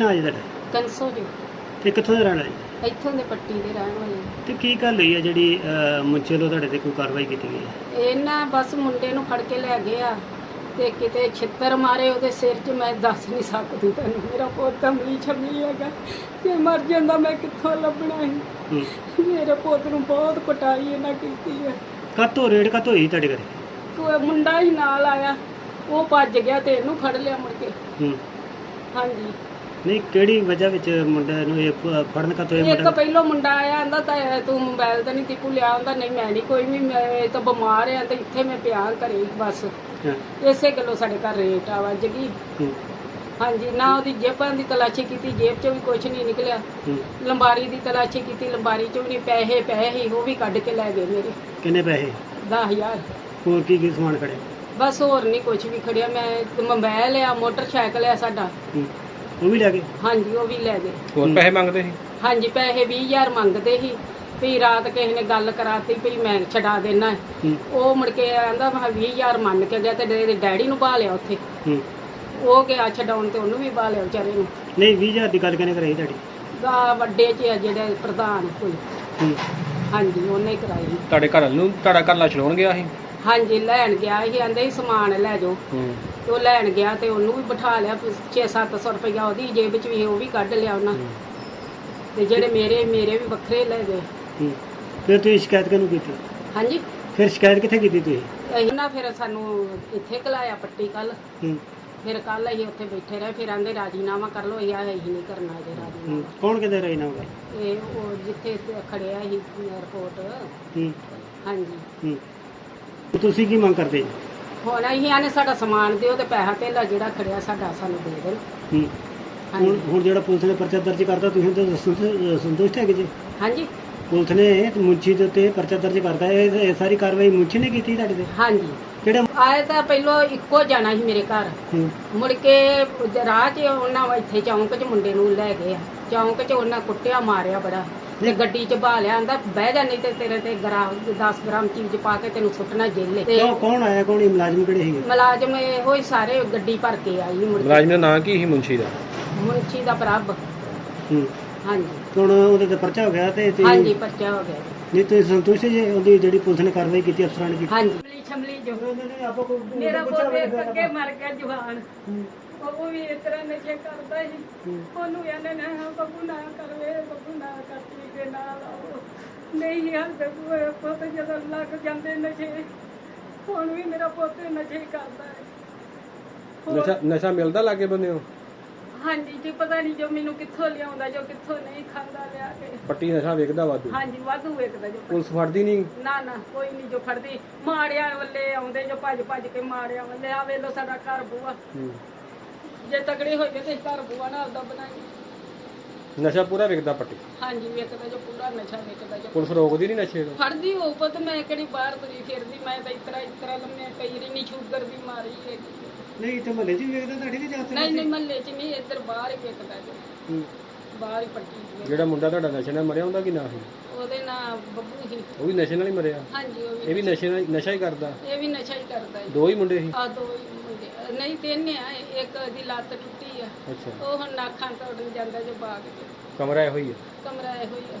ਨਾ ਜੀ ਤੁਹਾਡਾ ਕੰਸੋ ਜੀ। ਤੇ ਕਿੱਥੋਂ ਦਾ ਰਹਿਣਾ ਜੀ ਇੱਥੋਂ ਦੇ ਪੱਟੀ ਦੇ ਰਹਿਣ ਵਾਲੇ। ਤੇ ਕੀ ਗੱਲ ਹੋਈ ਹੈ ਜਿਹੜੀ ਅਹ, ਮੁੰਚੇ ਲੋ ਤੁਹਾਡੇ ਤੇ ਕੋਈ ਕਾਰਵਾਈ ਕੀਤੀ ਗਈ ਹੈ ਇਹਨਾਂ ਬਸ ਮੁੰਡੇ ਨੂੰ ਫੜ ਕੇ ਲੈ ਗਏ ਆ ਤੇ ਕਿਤੇ ਛਿੱਤਰ ਮਾਰੇ ਉਹਦੇ ਸਿਰ 'ਚ ਮੈਂ ਦੱਸ ਨਹੀਂ ਸਕਦੀ ਤੈਨੂੰ। ਮੇਰਾ ਪੁੱਤ ਅਮਲੀ ਛਮਲੀ ਹੈਗਾ। ਤੇ ਮਰ ਜਾਂਦਾ ਮੈਂ ਕਿੱਥੋਂ ਲੱਭਣਾ ਸੀ? ਹੂੰ। ਮੇਰੇ ਪੁੱਤ ਨੂੰ ਬਹੁਤ ਕੁਟਾਈ ਇਹਨਾਂ ਕੀਤੀ ਹੈ ਕਾਤੋਂ ਰੇਡ ਕਾਤੋਂ ਹੋਈ ਤੁਹਾਡੇ ਘਰੇ? ਕੋਈ ਮੁੰਡਾ ਹੀ ਨਾਲ ਆਇਆ। ਉਹ ਭੱਜ ਗਿਆ ਤੇ ਇਹਨੂੰ ਫੜ ਲਿਆ ਮੁੜ ਕੇ। ਹੂੰ। ਹਾਂਜੀ। ਨਹੀਂ ਕਿਹੜੀ ਵਜ੍ਹਾ ਵਿੱਚ ਮੁੰਡੇ ਨੂੰ ਇਹ ਪ- ਫੜਨ ਕਾਤੋਂ ਇਹ ਇੱਕ ਮੁੰਡਾ ਪਹਿਲੋਂ ਮੁੰਡਾ ਆਇਆ ਆਂਦਾ ਤਾਂ ਤੂੰ ਮੋਬਾਈਲ ਤਾਂ ਨਹੀਂ ਟਿਪੂ ਲਿਆ ਆਂਦਾ ਨਹੀਂ ਮੈਂ ਨਹੀਂ ਕੋਈ ਵੀ ਮੈਂ ਇਹ ਤਾਂ ਬਿਮਾਰ ਆ ਤੇ ਇੱਥੇ ਮੈਂ ਪਿਆ ਘਰੇ ਬਸ। ਹਾਂ, ਇਸੇ ਗੱਲੋਂ ਸਾਡੇ ਘਰ ਰੇਟ ਆ ਵੱਜ ਗਈ। ਹੂੰ। ਹਾਂਜੀ ਨਾ ਉਹਦੀ ਜੇਬਾਂ ਦੀ ਤਲਾਸ਼ੀ ਕੀਤੀ ਜੇਬ 'ਚੋਂ ਵੀ ਕੁਝ ਨਹੀਂ ਨਿਕਲਿਆ। ਹੂੰ। ਲੰਬਾਰੀ ਦੀ ਤਲਾਸ਼ੀ ਕੀਤੀ ਲੰਬਾਰੀ 'ਚੋਂ ਵੀ ਨਹੀਂ ਪੈਸੇ ਪੈਸੇ ਹੀ ਉਹ ਵੀ ਕੱਢ ਕੇ ਲੈ ਗਏ ਮੇਰੇ। ਕਿੰਨੇ ਪੈਸੇ? 10000 ਹੋਰ ਕੀ ਕੀ ਸਮਾਨ ਖੜੇ ਬਸ ਹੋਰ ਨਹੀਂ ਕੁਝ ਵੀ ਖੜਿਆ ਮੈਂ ਮੋਬਾਈਲ ਆ ਮੋਟਰਸਾਈਕਲ ਆ ਸਾਡਾ। ਹੂੰ। ਉਹ ਵੀ ਲੈ ਗਏ? ਹਾਂਜੀ ਉਹ ਵੀ ਲੈ ਗਏ। ਹੋਰ ਪੈਸੇ ਮੰਗਦੇ ਸੀ? ਹਾਂਜੀ ਪੈਸੇ 20000 ਮੰਗਦੇ ਸੀ। ਵੀ ਰਾਤ ਕਿਸੇ ਨੇ ਗੱਲ ਕਰਾਤੀ ਵੀ ਮੈਂ ਛਡਾ ਦੇਣਾ ਹੈ। ਹੂੰ ਉਹ ਮੁੜ ਕੇ ਆਂਦਾ ਮੈਂ 20000 ਮੰਨ ਕੇ ਗਿਆ ਤੇ ਇਹਦੇ ਡੈਡੀ ਨੂੰ ਪਾ ਲਿਆ ਉੱਥੇ। ਹੂੰ। ਉਹ ਗਿਆ ਛਡਾਉਣ ਤੇ ਉਹਨੂੰ ਵੀ ਪਾ ਲਿਆ ਵਿਚਾਰੇ ਨੂੰ। ਨਹੀਂ 20000 ਦੀ ਗੱਲ ਕਿਹਨੇ ਕਰਾਈ ਤੁਹਾਡੀ? ਦਾ ਵੱਡੇ ਚ ਆ ਜਿਹੜੇ ਪ੍ਰਧਾਨ ਕੋਈ। ਹੂੰ। ਹਾਂਜੀ ਉਹਨੇ ਹੀ ਕਰਾਈ। ਤੁਹਾਡੇ ਘਰ ਨੂੰ ਤੁਹਾਡਾ ਘਰ ਲਾ ਛਡਾਉਣ ਗਿਆ ਸੀ? ਹਾਂਜੀ ਲੈਣ ਗਿਆ ਸੀ ਆਂਦੇ ਸੀ ਸਮਾਨ ਲੈ ਜਾਓ। ਹੂੰ। ਤੇ ਉਹ ਲੈਣ ਗਿਆ ਤੇ ਉਹਨੂੰ ਵੀ ਬਿਠਾ ਲਿਆ 6-700 ਰੁਪਇਆ ਉਹਦੀ ਜੇਬ ਵਿੱਚ ਵੀ ਉਹ ਵੀ ਕੱਢ ਲਿਆ ਉਹਨਾਂ। ਤੇ ਜਿਹੜੇ ਮੇਰੇ ਮੇਰੇ ਵੀ ਵੱਖਰੇ ਲੈ ਗਏ। ਹੂੰ। ਫਿਰ ਤੁਸੀਂ ਸ਼ਿਕਾਇਤ ਕਿਹਨੂੰ ਕੀਤੀ? ਹਾਂਜੀ। ਫਿਰ ਸ਼ਿਕਾਇਤ ਕਿੱਥੇ ਕੀਤੀ ਤੁਸੀਂ? ਅਸੀਂ ਨਾ ਫਿਰ ਸਾਨੂੰ ਇੱਥੇ ਕਲਾਇਆ ਪੱਟੀ ਕੱਲ ਹੂੰ। ਫਿਰ ਕੱਲ ਅਸੀਂ ਉੱਥੇ ਬੈਠੇ ਰਹੇ ਫਿਰ ਆਂਦੇ ਰਾਜੀਨਾਮਾ ਕਰ ਇਹ ਆ ਅਸੀਂ ਨਹੀਂ ਕਰਨਾ ਇਹ ਹੂੰ। ਰਾਜੀਨਾਮਾ। ਕੌਣ ਕਹਿੰਦੇ ਰਹੀ ਨਾ ਇਹ ਉਹ ਜਿੱਥੇ ਖੜਿਆ ਸੀ 에어ਪੋਰਟ ਹੂੰ। ਹਾਂਜੀ। ਹੂੰ। ਤੇ ਤੁਸੀਂ ਕੀ ਮੰਗ ਕਰਦੇ ਜੀ? ਹੁਣ ਅਸੀਂ ਆਨੇ ਸਾਡਾ ਸਮਾਨ ਦਿਓ ਤੇ ਪੈਸਾ ਧੇਲਾ ਜਿਹੜਾ ਖੜਿਆ ਸਾਡਾ ਸਾਨੂੰ ਦੇ ਦੇਣ। ਹੂੰ। ਹਾਂਜੀ। ਹੁਣ ਜਿਹੜਾ ਪੁਲਿਸ ਨੇ ਪਰਚਾ ਦਰਜ ਕਰਤਾ ਤੁਸੀਂ ਤਾਂ ਸੰਤੁ- ਸੰਤੁਸ਼ਟ ਹੈਗੇ ਜੀ? ਹਾਂਜੀ। ਪੁਲਿਸ ਨੇ ਮੁੰਚੀ ਦੇ ਉੱਤੇ ਪਰਚਾ ਦਰਜ ਕਰਤਾ ਇਹ ਇਹ ਸਾਰੀ ਕਾਰਵਾਈ ਮੁੰਚੀ ਨੇ ਕੀਤੀ ਤੁਹਾਡੇ ਤੇ? ਹਾਂਜੀ। ਕਿਹੜੇ ਆਏ ਤਾਂ ਪਹਿਲਾਂ ਇੱਕੋ ਜਾਣਾ ਸੀ ਮੇਰੇ ਘਰ। ਹੂੰ। ਮੁੜ ਕੇ ਰਾਹ 'ਚ ਉਹਨਾਂ ਇੱਥੇ ਚੌਂਕ 'ਚ ਮੁੰਡੇ ਨੂੰ ਲੈ ਗਏ। ਆ ਚੌਂਕ 'ਚ ਉਹਨਾਂ ਕੁੱਟਿਆ ਮਾਰਿਆ ਬੜਾ। ਤੇ ਗੱਡੀ 'ਚ ਬਾ ਲਿਆ ਆਂਦਾ ਬਹਿ ਜਾ ਨਹੀਂ ਤੇ ਤੇਰੇ ਤੇ ਗ੍ਰਾਮ 10 ਗ੍ਰਾਮ ਚੀਜ਼ ਪਾ ਕੇ ਤੈਨੂੰ ਸੁੱਟਣਾ ਜੇਲੇ ਤੇ ਕੌਣ ਕੌਣ ਆਇਆ ਕੌਣ ਇਹ ਮੁਲਾਜ਼ਮ ਕਿਹੜੇ ਸੀਗੇ? ਮੁਲਾਜ਼ਮ ਇਹੋ ਹੀ ਸਾਰੇ ਗੱਡੀ ਭਰ ਕੇ ਆਈ ਮੁੜ ਕੇ। ਮੁਲਾਜ਼ਮ ਦਾ ਨਾਂ ਕੀ ਸੀ ਮੁੰਸ਼ੀ ਦਾ? ਮੁੰਚੀ ਦਾ ਪ੍ਰਭ। ਹੂੰ। ਹਾਂਜੀ। ਹੁਣ ਉਹਦੇ ਤੇ ਪਰਚਾ ਹੋ ਗਿਆ ਤੇ ਤੁਸੀਂ- ਹਾਂਜੀ ਪਰਚਾ ਹੋ ਗਿਆ। ਨਹੀਂ ਤੁਸੀਂ ਸੰਤੁਸ਼ਟ ਜੀ ਉਹਦੀ ਜਿਹੜੀ ਪੁਲਿਸ ਨੇ ਕਾਰਵਾਈ ਕੀਤੀ ਅਫਸਰਾਂ ਨੇ ਕੀਤੀ? ਹਾਂਜੀ। ਛਮਲੀ ਛਮਲੀ ਜੋ ਮੇਰਾ ਪੁੱਤ ਇੱਕ ਅੱਗੇ ਮਰ ਗਿਆ ਜਵਾਨ। ਉਹ ਵੀ ਇਸ ਤਰ੍ਹਾਂ ਨਸ਼ੇ ਕਰਦਾ ਸੀ। ਉਹਨੂੰ ਇਹਨੇ ਨਾ ਬੱਬੂ ਨਾ ਕਰਵੇ ਬੱਬੂ ਨਾ ਕਰਤੀ ਦੇ ਨਾਲ ਆਓ। ਨਹੀਂ ਹਰ ਬੱਬੂ ਪੁੱਤ ਜਦੋਂ ਲੱਗ ਜਾਂਦੇ ਨਸ਼ੇ ਹੁਣ ਵੀ ਮੇਰਾ ਪੁੱਤ ਨਸ਼ੇ ਕਰਦਾ ਹੈ। ਨਸ਼ਾ ਨਸ਼ਾ ਮਿਲਦਾ ਲਾਗੇ ਬੰਦੇ ਨੂੰ? ਹਾਂਜੀ ਜੀ ਪਤਾ ਨਹੀਂ ਜੋ ਮੈਨੂੰ ਕਿੱਥੋਂ ਲਿਆਉਂਦਾ ਜੋ ਕਿੱਥੋਂ ਨਹੀਂ ਖਾਂਦਾ ਲਿਆ ਕੇ। ਪੱਟੀ ਨਸ਼ਾ ਵੇਚਦਾ ਵਾਧੂ? ਹਾਂਜੀ ਵਾਧੂ ਵੇਖਦਾ ਜੋ ਪੁਲਿਸ ਫੜਦੀ ਨਹੀਂ? ਨਾ ਨਾ ਕੋਈ ਨਹੀਂ ਜੋ ਫੜਦੀ। ਮਾੜਿਆਂ ਵੱਲੇ ਆਉਂਦੇ ਜੋ ਭੱਜ ਭੱਜ ਕੇ ਮਾੜਿਆਂ ਵੱਲੇ। ਆ ਵੇਲੋ ਸਾਡਾ ਘਰ ਬੂਆ ਹੂੰ। ਜੇ ਤਗੜੇ ਹੋਈਏ ਤੇ ਘਰ ਬੂਆ ਨਾਲ ਦਾ ਬਣਾਈ। ਨਸ਼ਾ ਪੂਰਾ ਵੇਚਦਾ ਪੱਟੀ? ਹਾਂਜੀ ਵੇਖਦਾ ਜੋ ਪੂਰਾ ਨਸ਼ਾ ਵੇਖਦਾ ਜੋ ਪੁਲਿਸ ਰੋਕਦੀ ਨਹੀਂ ਨਸ਼ੇ ਨੂੰ ਫੜਦੀ ਹੋ ਪੁੱਤ ਮੈਂ ਕਿਹੜੀ ਬਾਹਰ ਤੁਰੀ ਫਿਰਦੀ ਮੈਂ ਤਾਂ ਇਤਰਾ ਇਤਰਾ ਲੰਮੇ ਕਈ ਰੀ ਨਹੀਂ ਸ਼ੂਗਰ ਦੀ ਮਾਰੀ ਹੈ। ਨਹੀਂ ਤੇ ਮਹੱਲੇ 'ਚ ਵੀ ਵੇਖਦਾ ਤੁਹਾਡੀ ਕਿ ਜਾਂਚ ਨਹੀਂ ਨਹੀਂ ਮਹੱਲੇ 'ਚ ਨਹੀਂ ਇੱਧਰ ਬਾਹਰ ਹੀ ਵੇਖਦਾ ਜੋ। ਹੂੰ। ਬਾਹਰ ਹੀ ਪੱਟੀ ਦੀ ਜਿਹੜਾ ਮੁੰਡਾ ਤੁਹਾਡਾ ਨਸ਼ੇ ਨਾਲ ਮਰਿਆ ਹੁੰਦਾ ਕੀ ਨਾਂ ਸੀ? ਉਹਦੇ ਨਾਲ ਬੱਬੂ ਸੀ। ਉਹ ਵੀ ਨਸ਼ੇ ਨਾਲ ਹੀ ਮਰਿਆ? ਹਾਂਜੀ ਉਹ ਇਹ ਵੀ ਵੀ ਨਸ਼ੇ ਨਾਲ ਨਸ਼ਾ ਹੀ ਕਰਦਾ? ਇਹ ਵੀ ਨਸ਼ਾ ਹੀ ਕਰਦਾ ਹੈ ਦੋ ਹੀ ਮੁੰਡੇ ਸੀ? ਆ ਦੋ ਹੀ ਨਹੀਂ ਤਿੰਨ ਆ ਇੱਕ ਦੀ ਲੱਤ ਟੁੱਟੀ ਆ। ਅੱਛਾ। ਉਹ ਹੁਣ ਨਾਖਾਂ ਤੋੜਨ ਜਾਂਦਾ ਜੋ ਬਾਗ ਚ ਕਮਰਾ ਇਹੋ ਹੀ ਹੈ ਕਮਰਾ ਇਹੋ ਹੀ ਆ।